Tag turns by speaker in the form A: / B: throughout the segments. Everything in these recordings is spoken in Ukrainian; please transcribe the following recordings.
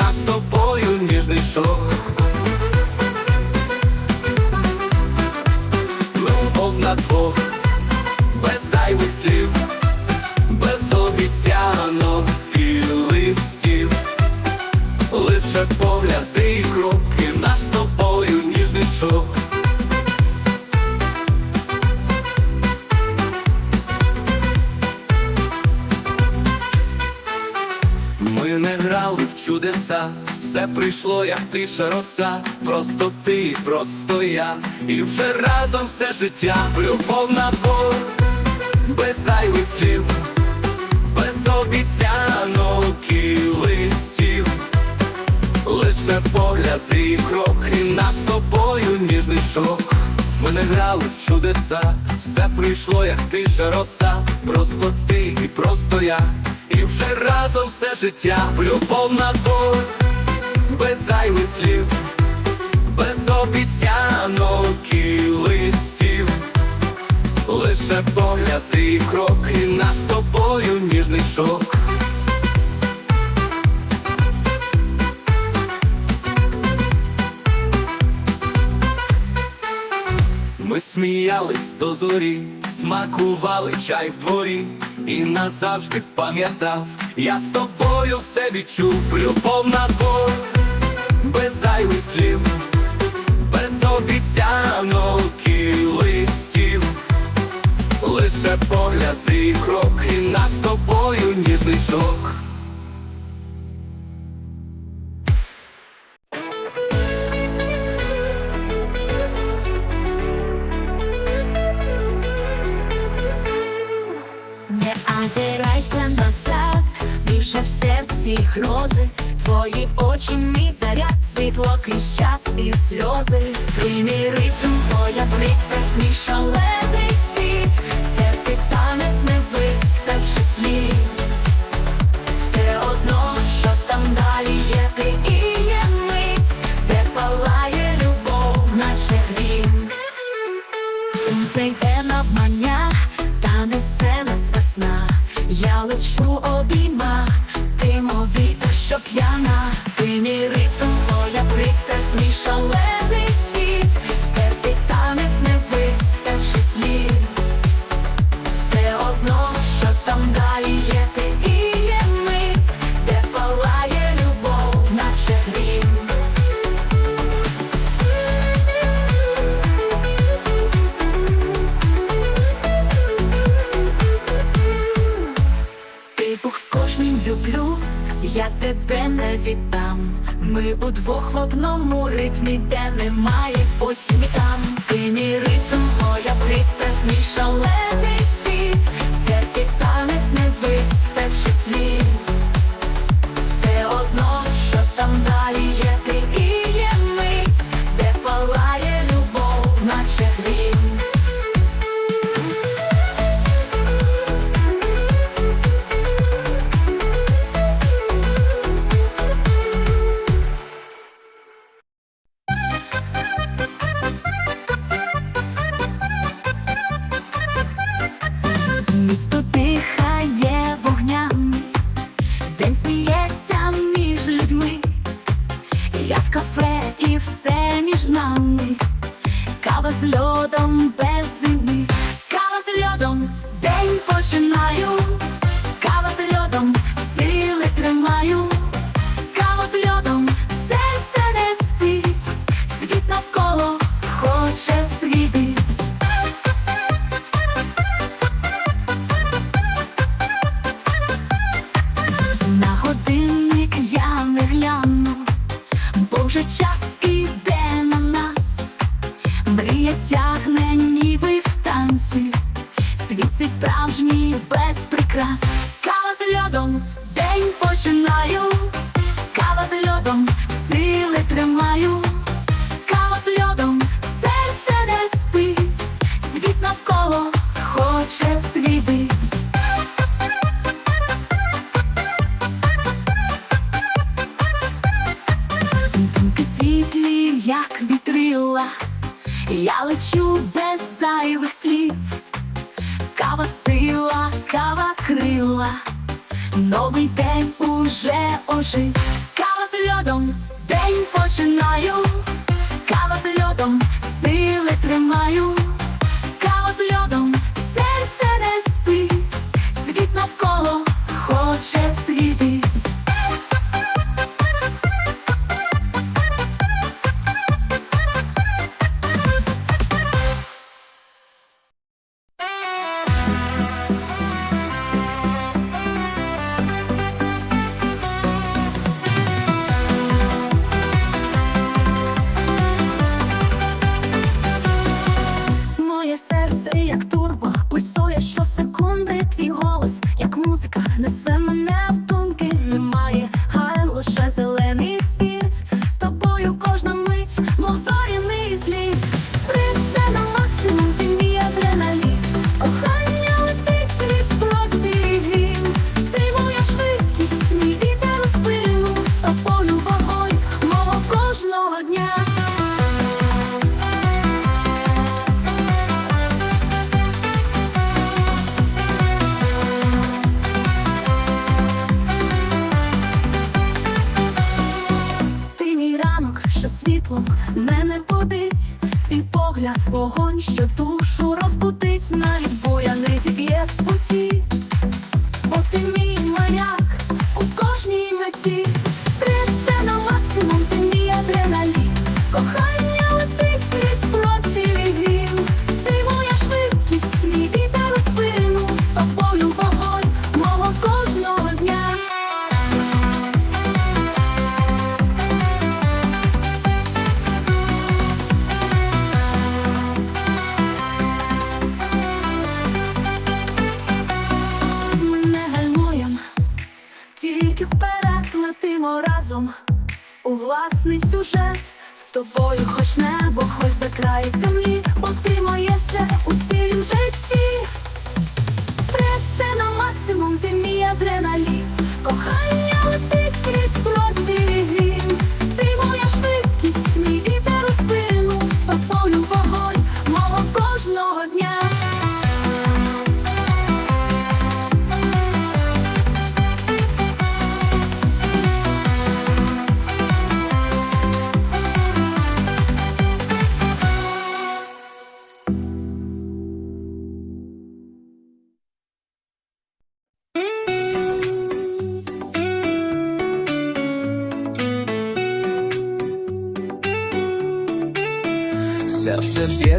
A: крок, тиша роса, просто ти, просто я, і вже разом все життя, любов на двох, без зайвих слів, без обіцянок і листів, лише погляди і кроки, наш з тобою ніжний шок. Ми не грали в чудеса, все прийшло, як тиша роса, просто ти і просто я, і вже разом все життя, любов на двох, без зайвих слів, без обіцянок і листів, лише погляди і кроки, наш з тобою ніжний шок. Ми сміялись до зорі, смакували чай в дворі, і назавжди пам'ятав, я з тобою все відчув, любов на двох, без зайвих слів, без обіцянок і листів, лише погляди і кроки, наш з тобою ніжний шок.
B: Не озирайся назад, більше в серці грози Твої очі, мій заряд, світло крізь час і сльози. Ти мій ритм, моя пристрасть, мій шалений світ. В серці танець не вистачить слів. Все одно, що там далі є, ти і є мить Де палає любов, наче грім. Сонце йде навмання, та несе нас весна. Я лечу не віддам. Ми удвох в одному ритмі, де немає потім і там. Ти мій ритм, моя пристрасть, мій шалений вже час іде на нас. Мрія тягне, ніби в танці, світ цей справжній без прикрас. я лечу без зайвих слів, кава сила, кава крила, новий день уже ожив, кава з льодом, день починаю, кава з льодом, сили тримаю, кава з льодом. Погляд, вогонь, що душу розбудить,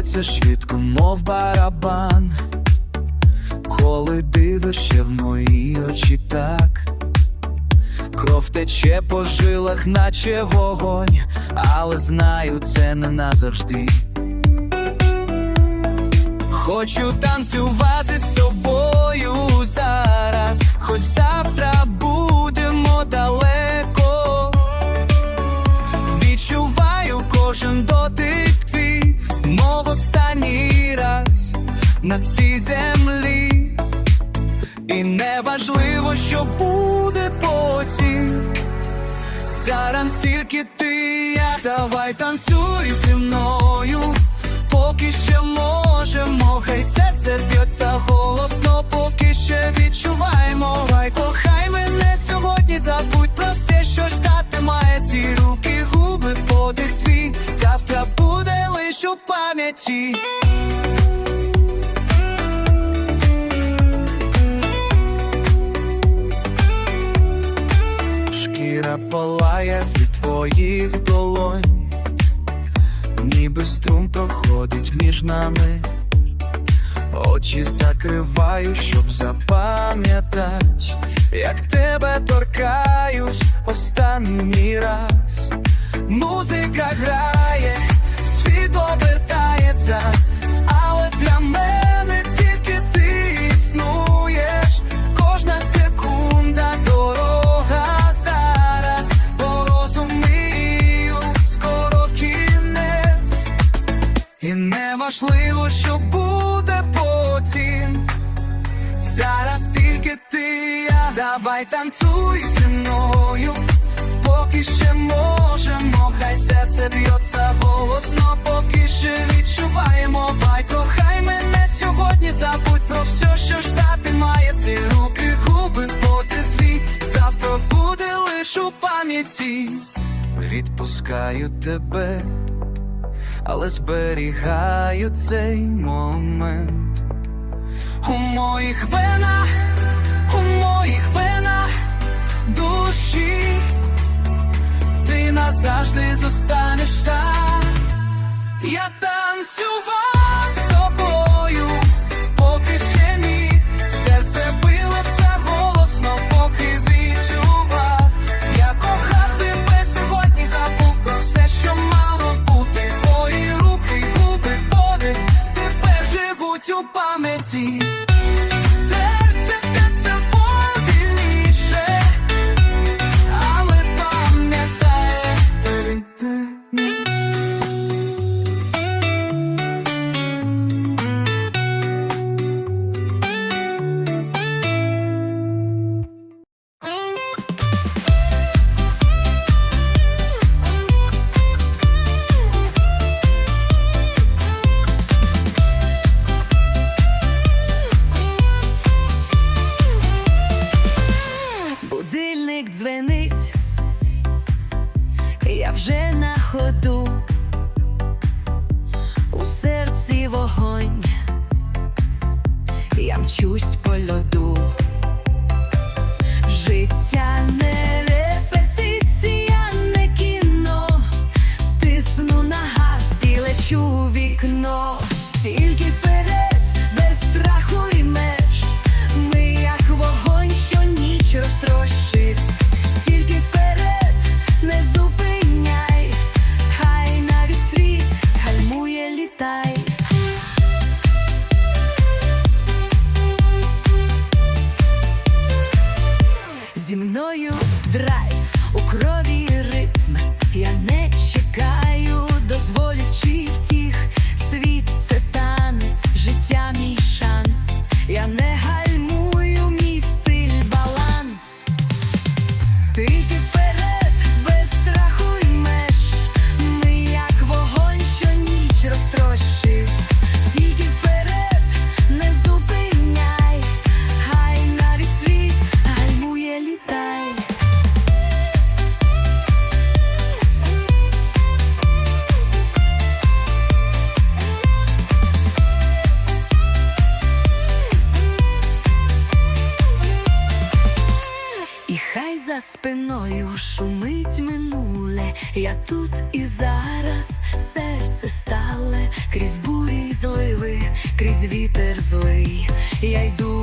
C: б'ється швидко, мов барабан, коли дивишся в мої очі так, кров тече по жилах, наче вогонь, але знаю, це не назавжди. Хочу танцювати з тобою зараз, хоч завтра на цій землі. І неважливо, що буде потім. Зараз тільки ти, я давай танцюй зі мною, поки ще можемо, хай серце б'ється голосно, поки ще відчуваємо. Давай кохай мене сьогодні, забудь про все, що ждати має ці руки, губи, подих твій. Завтра буде лиш у пам'яті. Шкіра палає від твоїх долонь, ніби струм проходить між нами, очі закриваю, щоб запам'ятать, як тебе торкаюсь останній раз. Музика грає, світ обертається, Давай танцуй зі мною, поки ще можемо, хай серце б'ється голосно, поки ще відчуваємо Вай, кохай мене сьогодні, забудь про все, що ждати має ці руки, губи, подив твій завтра буде лиш у пам'яті. Відпускаю тебе, але
B: зберігаю цей момент у моїх венах у моїх винах душі, ти назавжди зостанешся, я танцював. can know крізь вітер злий, я йду.